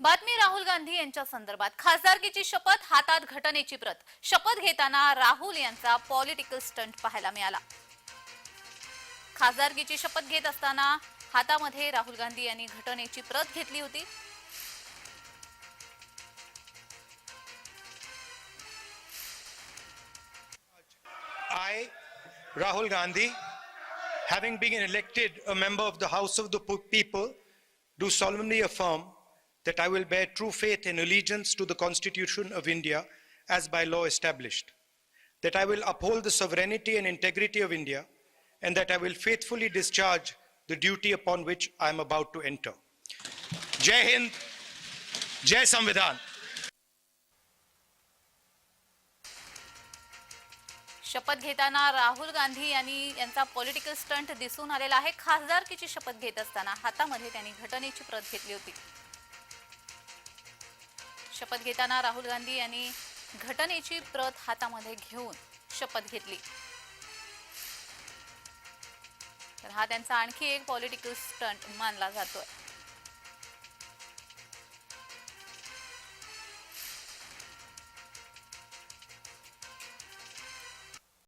बातमी राहुल गांधी यांच्या संदर्भात. खासदारकीची शपथ हातात घटनेची प्रत. शपथ घेताना राहुल यांचा पॉलिटिकल स्टंट पाहायला मिळाला. खासदारकीची शपथ घेत असताना हातामध्ये राहुल गांधी यांनी घटनेची प्रत घेतली होती. I Rahul Gandhi having been elected a member of the house of the people do do affirm that I will bear true faith and allegiance to the Constitution of India as by law established, that I will uphold the sovereignty and integrity of India, and that I will faithfully discharge the duty upon which I am about to enter. Jai Hind, Jai Samvidhan. शपथ घेताना राहुल गांधी यांनी यांचा political stunt दिसून आलेला आहे खासदारकीची शपथ घेत असताना हातामध्ये त्यांनी घटनेची प्रत घेतली होती शपथ घेताना राहुल गांधी यांनी घटनेची प्रत हातामध्ये घेऊन शपथ घेतली. तर हा त्यांचा आणखी एक पॉलिटिकल स्टंट मानला जातोय.